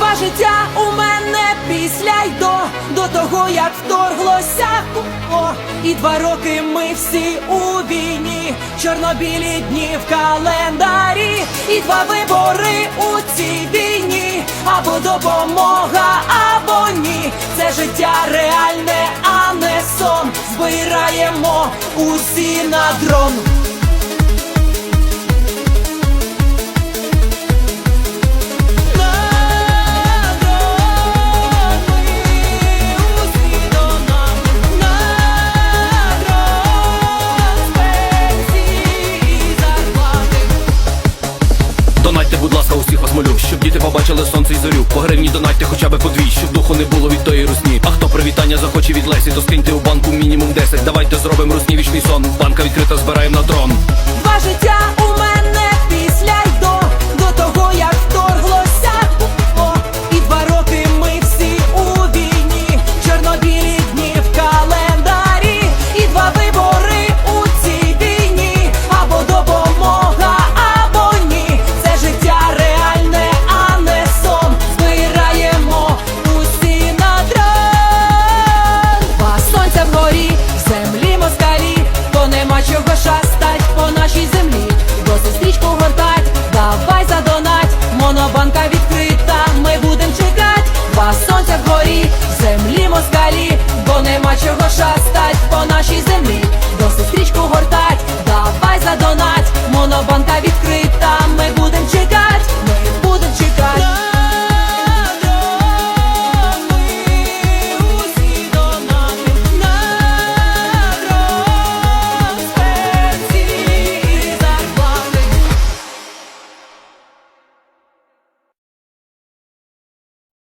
Два життя у мене після й до, до того як вторглося куло. І два роки ми всі у війні, чорнобілі дні в календарі, і два вибори у цій війні, або допомога, або ні. Це життя реальне, а не сон. Збираємо усі на дрон. Ласка, усіх вас молю, щоб діти побачили сонце і зорю. По гривні донайте хоча б по дві, щоб духу не було від тої русні. А хто привітання захоче від Лесі, то скиньте у банку мінімум 10 Давайте зробимо руснівічний сон. Банка відкрита, збираємо на у